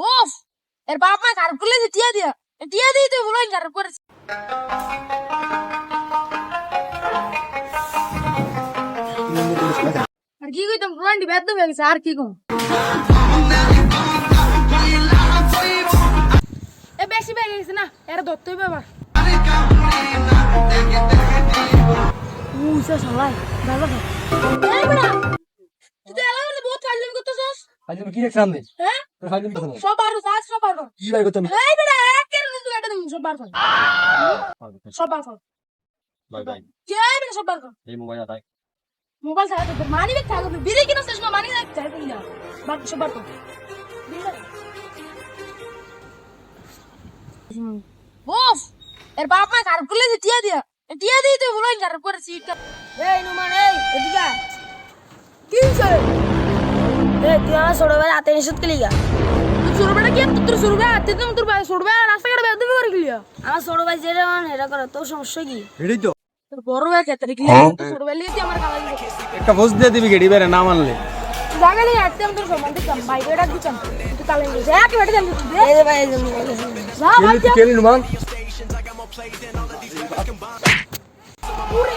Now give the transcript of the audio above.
বস এর বাপ মা খারাপ করলে যে টিয়া দিয়া? টিয়া দিয়ে তুই বলো খারাপ করেছে আর কি কইতাম রোলান্ডি ব্যর্থ হয়ে গেছে, আর কি কম? এ বেশি বেড়ে গেছে না, এরা ধরতেই ব্যাপার উসা সবাই ভালো ভালো এই বড়া তুই তো এলাকাতে বহুত ফাজলামি করতেছস আজ কি হ্যাঁ? কর কি এই বেটা এটা কর বাই বাই। কে বেটা এই মোবাইল মোবাইল তো মানি কিনা শেষ না মানি না। বস এর বাপ মা করলে টিয়া দিয়া? টিয়া খারাপ করেছি এই নুমান এই এদিকে তুই আমার ছোট ভাই হাতে নিষেধ করলি গা তুই সুরবে কি তোর সুরবে আতে তুমি তোর সুরবে রাস্তাঘাটে বেদবি করে গেলি আমার ছোট ভাই যেটা মানে এটা করে তোর সমস্যা কি? এটাই তো তোর বড় ভাই ক্ষেত্রে কি ছোট ভাই লিয়ে তুই আমার কামাই একটা বস দিয়ে দিবি গেড়ি বেরে না মানলে। দিয়ে আটতে আমি তোর সম্মান দিতাম বাইক এটা দিতাম তুই কালে গেছে এক বেটে জানি তুই এই যে ভাই যে। যা ভাই কেলি তুই কেলি নুমান পুরে